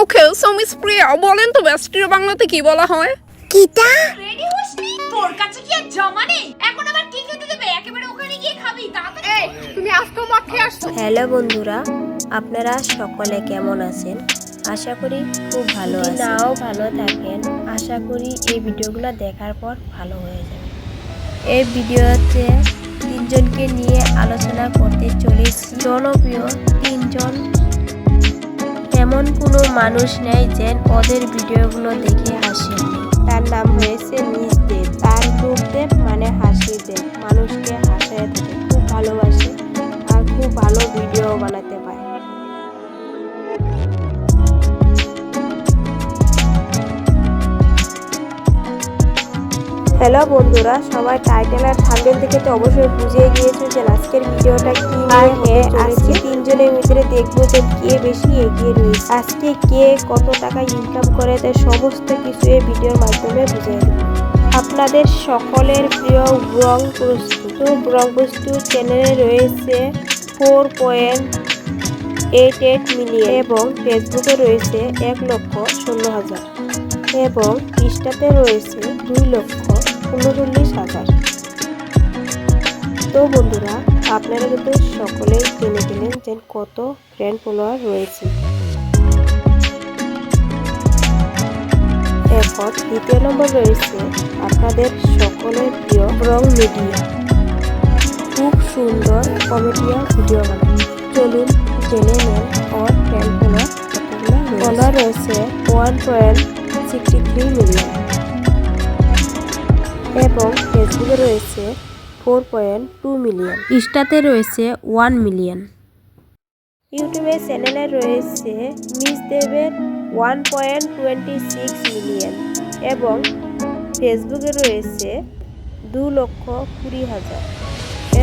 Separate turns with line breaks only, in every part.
Okay so miss প্রিয়া বলেন তো ব্যস্টির বাংলাতে কি বলা হয়?
কিটা?
রেডি হসনি তোর কাছে কি আর জামা নেই? এখন আবার কি খেতে দেবে একেবারে ওখানে গিয়ে খাবি তাড়াতাড়ি।
তুমি আজকে মাঠে আসছো।
হ্যালো বন্ধুরা আপনারা সকলে কেমন আছেন? আশা করি খুব ভালো আছেন। নাও ভালো থাকেন। আশা করি এই ভিডিওগুলো দেখার পর ভালো হয়ে যাবে। এই ভিডিওতে তিনজনকে নিয়ে আলোচনা করতে চলেছি। জনপ্রিয় তিনজন মানুষ নেই যে ওদের ভিডিওগুলো দেখে হাসেননি তার নাম হয়েছে নিজদেব তার রূপদেব মানে হাসির দেব। মানুষকে হাসায় থাকে খুব ভালোবাসে আর খুব ভালো ভিডিও বানাতে পারে। হ্যালো বন্ধুরা সবাই টাইটেল আর থাম্বনেল থেকে তো অবশ্যই বুঝিয়ে গিয়েছো যে আজকের ভিডিওটা কি আর হ্যাঁ ভিতরে দেখব যে কে বেশি এগিয়ে রয়েছে। আজকে কে কত টাকা ইনকাম করে, তাই সমস্ত কিছু এই ভিডিওর মাধ্যমে দেবো। আপনাদের সকলের প্রিয় ব্রং বস্তু। ব্রং বস্তু চ্যানেলে রয়েছে four point eight eight million এবং ফেসবুকে রয়েছে এক লক্ষ ষোলো হাজার এবং ইনস্টাতে রয়েছে দুই লক্ষ উনচল্লিশ হাজার। তো বন্ধুরা আপনারা কিন্তু সকলেই জেনে গেলেন যে কত ফ্রেন্ড ফলোয়ার রয়েছে। এখন দ্বিতীয় নম্বর রয়েছে আপনাদের সকলের প্রিয় রং মিডিয়া খুব সুন্দর কমেডিয়া ভিডিও বানায় চলুন জেনে নেন ওর ফ্রেন্ড ফলোয়ার ফলোয়ার রয়েছে। One point sixty three million. এবং ফেসবুকে রয়েছে ফোর পয়েন্ট টু মিলিয়ন। ইনস্টাতে রয়েছে ওয়ান মিলিয়ন। ইউটিউবে চ্যানেলে রয়েছে মিস দেবের one point twenty six million এবং ফেসবুকে রয়েছে দু লক্ষ কুড়ি হাজার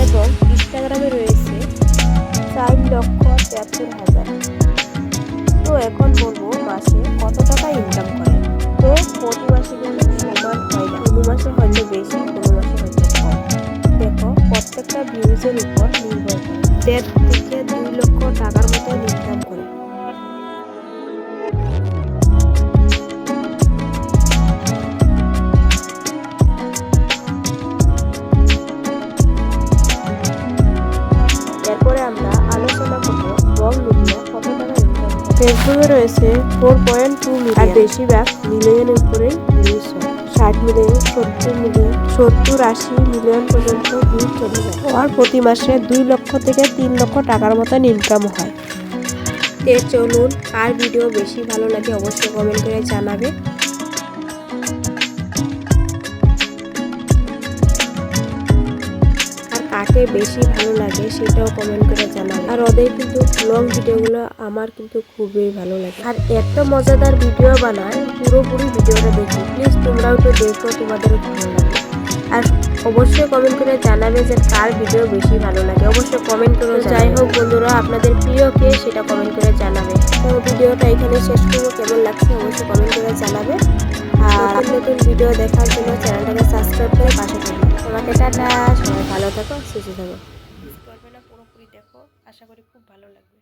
এবং ইনস্টাগ্রামে রয়েছে চার লক্ষ তিয়াত্তর হাজার। তো এখন বলব মাসে কত টাকা ইনকাম করে? তো প্রতি মাসে কিন্তু সমান হয় না। কোনো মাসে হয়তো বেশি কোনো মাসে প্রত্যেকটা ভিউজের উপর নির্ভর করে। দেড় থেকে দুই লক্ষ টাকার মতো ইনকাম করে। এরপরে আমরা আলোচনা করব রং মিডিয়া কত টাকা ইনকাম ফেসবুকে রয়েছে ফোর পয়েন্ট টু মিলিয়ন আর বেশিরভাগ মিলিয়নের উপরে ভিউজ হয়। ষাট মিলিয়ন সত্তর মিলিয়ন সত্তর আশি মিলিয়ন পর্যন্ত ভিউজ চলে যায়। আর প্রতি মাসে দুই লক্ষ থেকে তিন লক্ষ টাকার মতন ইনকাম হয়। তে চলুন কার ভিডিও বেশি ভালো লাগে অবশ্যই কমেন্ট করে জানাবে। আর কাকে বেশি ভালো লাগে সেটাও কমেন্ট করে জানাবে। আর ওদের কিন্তু লং ভিডিওগুলো আমার কিন্তু খুবই ভালো লাগে। আর এত মজাদার ভিডিও বানায়, পুরোপুরি ভিডিওটা দেখি প্লিজ তোমরাও একটু দেখো, তোমাদেরও ভালো লাগে। আর অবশ্যই কমেন্ট করে জানাবে যে কার ভিডিও বেশি ভালো লাগে। অবশ্যই কমেন্ট করে। যাই হোক বন্ধুরা আপনাদের প্রিয় কে সেটা কমেন্ট করে জানাবে। তো ভিডিওটা এখানে শেষ করব। কেমন লাগছে অবশ্যই কমেন্ট করে জানাবে। আর নতুন ভিডিও দেখার জন্য চ্যানেলটাকে সাবস্ক্রাইব করে পাশে থাকবে। তোমাকে টাটা সবাই ভালো থাকো সুস্থ থাকো। করবে না পুরোপুরি দেখো। আশা করি খুব ভালো লাগবে।